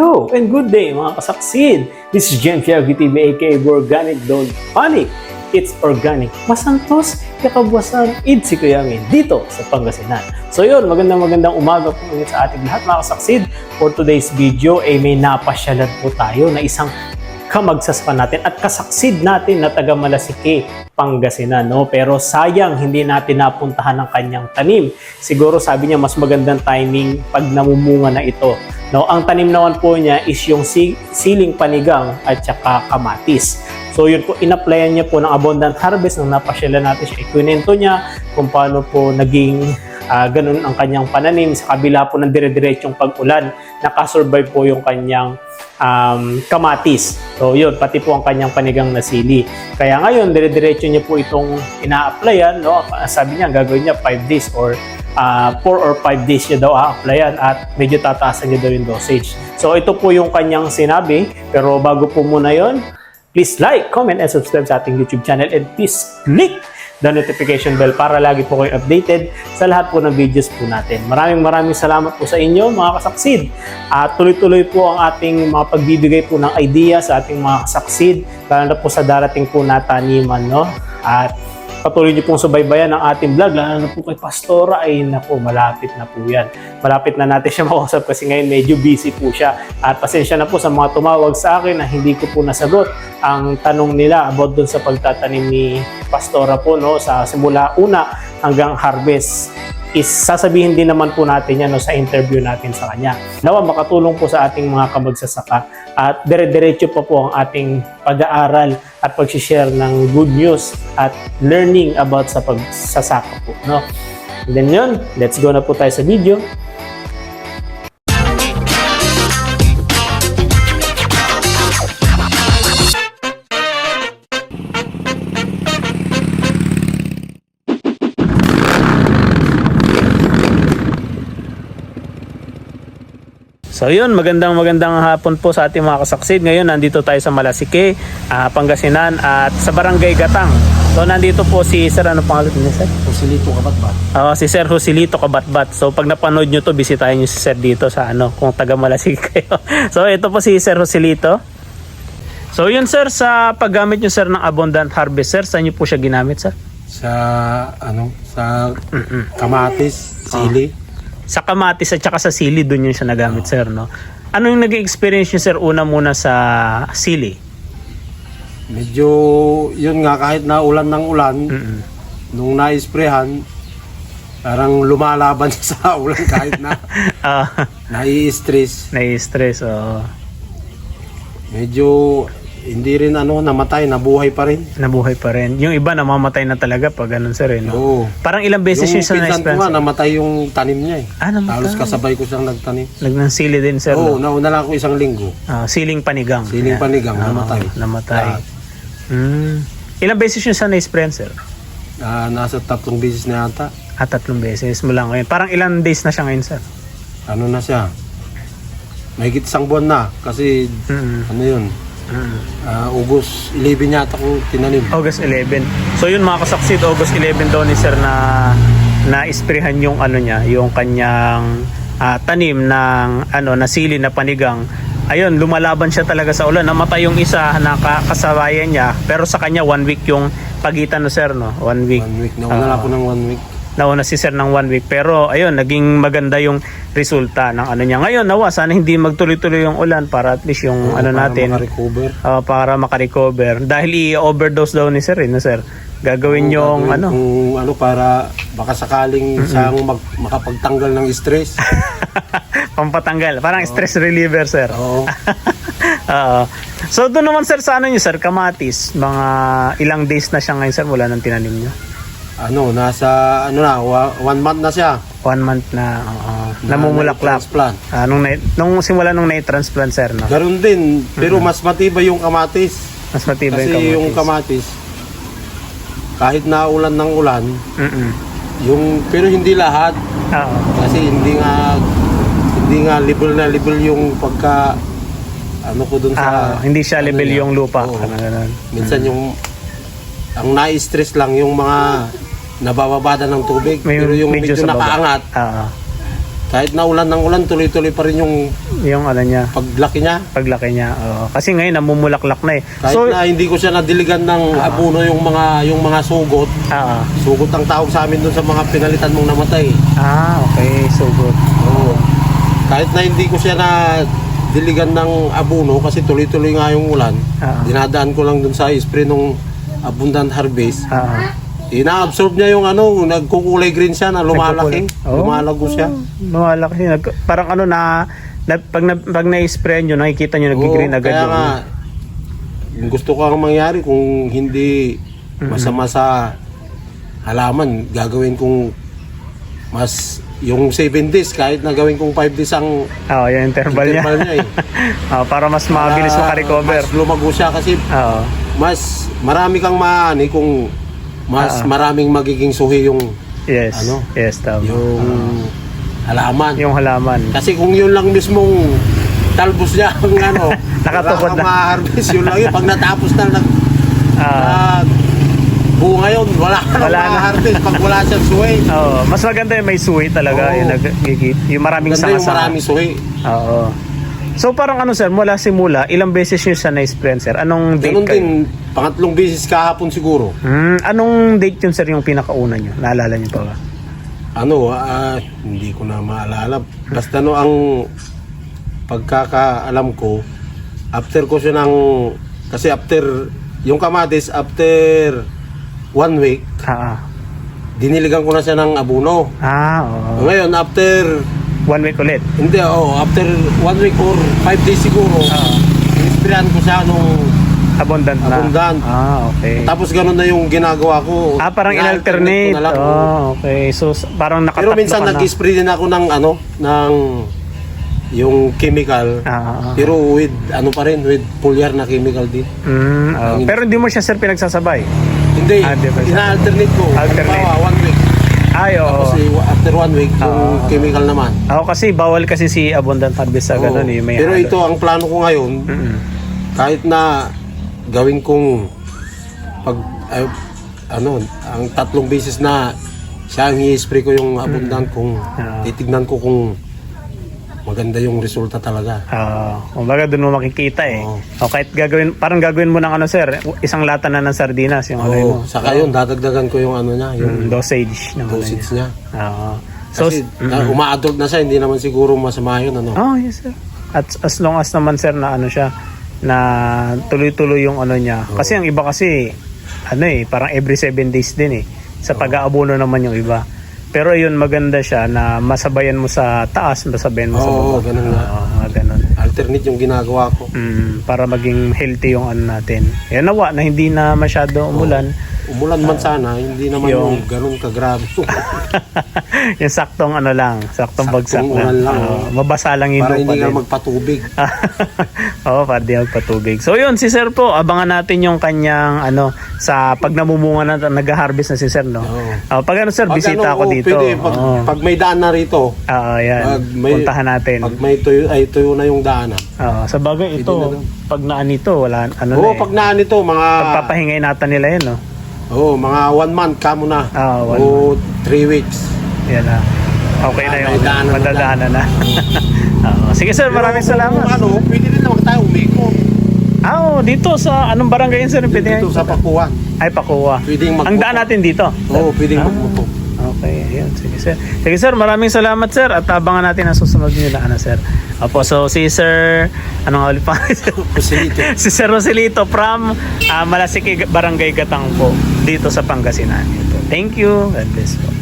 Hello and good day mga kasaksid! This is Jen Fiago TV aka Organic Don't Panic! It's organic, masantos, kakabwasan, id si Kuya Min dito sa Pangasinan. So yun, magandang magandang umaga po ulit sa ating lahat mga kasaksid. For today's video ay may napasyalan po tayo na isang kamagsasaka natin at kasaksid natin na taga Malasike, Pangasinan. No? Pero sayang, hindi natin napuntahan ang kanyang tanim. Siguro sabi niya mas magandang timing pag namumunga na ito. No, ang tanim naman po niya is yung si- siling panigang at saka kamatis. So yun po, in-applyan niya po ng abundant harvest nung napasyalan natin siya. Ikwinento niya kung paano po naging ah, ganun ang kanyang pananim sa kabila po ng dire-diretsong pag-ulan. Nakasurvive po yung kanyang um, kamatis. So yun, pati po ang kanyang panigang na sili. Kaya ngayon, dire-diretso niya po itong ina-applyan. No? Sabi niya, gagawin niya 5 days or 4 or 5 days niya daw a-applyan at medyo tataasan niya daw yung dosage. So ito po yung kanyang sinabi. Pero bago po muna yon, please like, comment, and subscribe sa ating YouTube channel and please click the notification bell para lagi po kayo updated sa lahat po ng videos po natin. Maraming maraming salamat po sa inyo mga kasaksid. At tuloy-tuloy po ang ating mga pagbibigay po ng idea sa ating mga kasaksid, lalo na po sa darating po na taniman. No? At patuloy niyo pong subaybayan ang ating vlog, lalo na po kay Pastora, ay naku, malapit na po yan. Malapit na natin siya makausap kasi ngayon medyo busy po siya. At pasensya na po sa mga tumawag sa akin na hindi ko po nasagot ang tanong nila about dun sa pagtatanim ni Pastora po no, sa simula una hanggang harvest is sasabihin din naman po natin yan no, sa interview natin sa kanya. Nawa makatulong po sa ating mga kamagsasaka at dire-diretso pa po ang ating pag-aaral at pag-share ng good news at learning about sa pagsasaka po. No? And then yun, let's go na po tayo sa video. So yun, magandang magandang hapon po sa ating mga kasaksid. Ngayon, nandito tayo sa Malasike, ah, Pangasinan at sa Barangay Gatang. So nandito po si Sir, ano pangalan niya Sir? Pusilito ka ba't ba? Ah, si Sir Joselito Kabatbat. So pag napanood nyo to, bisitahin nyo si Sir dito sa ano, kung taga Malasike kayo. so ito po si Sir Joselito. So yun Sir, sa paggamit nyo Sir ng Abundant Harvest Sir, saan nyo po siya ginamit Sir? Sa ano, sa kamatis, sili. Sa kamatis at saka sa sili, doon yun siya nagamit Sir, no? Ano yung naging experience nyo Sir una muna sa sili? Medyo, yun nga, kahit na ulan ng ulan, Mm-mm. nung na-sprayhan, parang lumalaban sa ulan kahit na Ah, nai-stress. nai-stress, oo. Medyo, hindi rin ano, namatay, nabuhay pa rin. Nabuhay pa rin. Yung iba namamatay na talaga pag ganun sir, eh, no? Oo. Parang ilang beses Yung yung sa na-experience. namatay yung tanim niya eh. Ah, namatay. Halos kasabay ko siyang nagtanim. Nagnan sili din sir. Oo, no? nauna lang ako isang linggo. Ah, siling panigang. Siling Ayan. panigang, Oo, namatay. namatay. Mm. Ilang beses yung sa na-experience sir? Ah, nasa tatlong beses na yata. Ah, tatlong beses mula ngayon. Parang ilang days na siya ngayon sir? Ano na siya? Mahigit isang buwan na kasi Mm. ano yun, Ah, August 11 yata ko tinanim. August 11. So yun mga kasaksid, August 11 daw ni sir na na-isprehan yung ano niya, yung kanyang ah, tanim ng ano na sili na panigang. Ayun, lumalaban siya talaga sa ulan. Namatay yung isa na ka- kasabayan niya, pero sa kanya one week yung pagitan no sir no, one week. One week. Nauna Ah. ako ng one week. Nauna si sir ng one week, pero ayun, naging maganda yung resulta ng ano niya. Ngayon, nawa sana hindi magtuloy-tuloy yung ulan para at least yung ano Para natin makarecover. Ah, para makarecover. Dahil i-overdose daw ni sir, eh, no, sir. Gagawin Oo, yung gagawin ano, Kung ano para baka sakaling siyang mag, makapagtanggal ng stress. pampatanggal. Parang stress reliever, sir. Oo. Oo. so doon naman sir sa ano niyo sir, kamatis. Mga ilang days na siya ngayon sir mula nang tinanim niyo. Ano, nasa ano na, wa- one month na siya. One month na oo, na namumulaklak. transplant. Ah, nung, nung simula nung na-transplant sir, no? Ganon din, pero mas matibay yung kamatis. Mas matibay Kasi yung yung kamatis, kahit na ulan ng ulan, Mm-mm. yung pero hindi lahat Oo. kasi hindi nga hindi nga level na level yung pagka ano ko dun Ah, sa hindi siya ano level niya. yung lupa. Oo. Ano, ganun. minsan yung ang na-stress lang yung mga nabababada ng tubig May- pero yung medyo medyo, nakaangat Oo. Kahit na ulan ng ulan, tuloy-tuloy pa rin yung Yung ano niya, paglaki niya. paglaki niya. Oo. Kasi ngayon namumulaklak na eh. Kahit So, na hindi ko siya nadiligan ng abuno yung mga yung mga sugot. ah, Sugot ang tawag sa amin doon sa mga pinalitan mong namatay. ah, okay. So good. Oo. Kahit na hindi ko siya na diligan ng abuno kasi tuloy-tuloy nga yung ulan. Ah. Dinadaan ko lang doon sa spray nung abundant harvest. Ah, Ina-absorb niya yung ano, nagkukulay green siya na lumalaki. Oh. Lumalago siya. lumalaki. Nag, parang ano na, na pag, na, pag na-spray nyo, nakikita nyo nag-green Oo, agad kaya yung... nga, yung gusto ko ang mangyari kung hindi masama sa halaman, gagawin kong mas yung 7 days kahit na gawin kong 5 days ang Oo, yung interval, interval niya. niya eh. Ah, para mas mabilis Para makarecover. Mas lumago siya kasi Oo. mas marami kang maani kung mas Ah. maraming magiging suhi yung Yes. Ano? Yes, tama. yung halaman. Yung halaman. Kasi kung yun lang mismong talbos niya ang ano, Nakatukod kang na. ma-harvest yun lang yun. Pag natapos na nag Ah, uh, bunga yun, wala ka Wala wala na. ma-harvest pag wala siyang suhi. Oo, mas maganda yung may suwi talaga. Oo. Yung, nag, yung maraming Ganda yung sanga-sanga. maraming suhi. Oo. So parang ano sir, mula simula, ilang beses nyo siya na-sprayan sir? Anong date Ganun kayo? din, pangatlong beses kahapon siguro. Hmm, anong date yun sir yung pinakauna nyo? Naalala nyo pa ba? Ano, ah, hindi ko na maalala. Basta no, ang pagkakaalam ko, after ko siya ng, kasi after, yung kamatis, after one week, Ah, ah. diniligan ko na siya ng abuno. Ah, oo. Ngayon, after, One week ulit. hindi, oh, after one week or five days siguro, Ah. in ko siya nung, Abundant na. Abundant. Ah, okay. tapos ganun na yung ginagawa ko. Ah, parang In-alternate na lang. Oh, okay. So, parang nakatatlo Pero minsan na. nag-spray din ako ng ano, ng yung chemical. Ah, ah. Pero with ano pa rin, with foliar na chemical din. Mm, ah. Ang- pero hindi mo siya sir pinagsasabay. Hindi, Ah, ina-alternate ko. Alternate. Halimbawa, one week. Ay, oo. Eh, after one week, yung Ah. chemical naman. Ako kasi bawal kasi si Abundant Harvest sa Oo. ganun eh. May Pero halo. ito, ang plano ko ngayon, Mm-mm. kahit na gawin kong pag ay, ano, ang tatlong beses na siya ang i-spray ko yung abundant kung Ah. titignan ko kung maganda yung resulta talaga. Ah, kumbaga doon mo makikita eh. Oo. O kahit gagawin, parang gagawin mo ng ano sir, isang lata na ng sardinas yung ano mo. Oo, saka yun, dadagdagan ko yung ano niya, yung Mm, dosage ng ano niya. dosage niya. Oo. So, Kasi na, uma-adult na siya, hindi naman siguro masama yun, ano. oh yes sir. At as long as naman sir na ano siya, na tuloy-tuloy yung ano niya. Kasi ang iba kasi, ano eh, parang every 7 days din eh. Sa pag-aabono naman yung iba. Pero yun, maganda siya na masabayan mo sa taas, masabayan mo sa Oo, baba. ganun nga. Oo, mga ganun. Alternate yung ginagawa ko. Mm, para maging healthy yung ano natin. Yan nawa na hindi na masyado umulan. Umulan man sana, hindi naman Yung- yung, ganun kagrabe. yung saktong ano lang, saktong Saktong bagsak na. lang, oh. mabasa lang yung para lupa hindi ka magpatubig. Oo, para di magpatubig. So yun, si Sir po, abangan natin yung kanyang ano, sa pag namumunga na, nag-harvest na si Sir, no? Oh, pag ano Sir, Pag bisita ano, ako oo, dito. Pwede, pag, Oo. pag may daan na rito, Oo, yan. pag may- Puntahan natin. pag may tuyo, ay tuyo na yung daanan. Oo, sa bagay ito, na lang. pag naan ito, wala, ano na Oo, eh. pag naan ito, mga, Pagpapahingay natin nila yun, no? oo, mga one month ka muna. Ah, one o three weeks. Yan na. Okay na Ah, yun. may daanan na Madadaanan na. Oo. Sige Sir, maraming Pero kung salamat. Ano, pwede rin naman tayo umiko. Ah, oh, dito sa anong barangay yun Sir? Pwede Dito sa Pakuan. Ay, Pakuha. Pwedeng magmuto. Ang daan natin dito. Oo, pwedeng Ah. magmuto. Okay, ayun. Sige, sir. Sige, sir. Maraming salamat, sir. At abangan natin ang susunod nila, ano, sir. Opo, so si sir, ano nga ulit pa? Facility. si Sir Roselito from uh, Malasiki Barangay Gatang po, dito sa Pangasinan. Ito. Thank you. God bless po.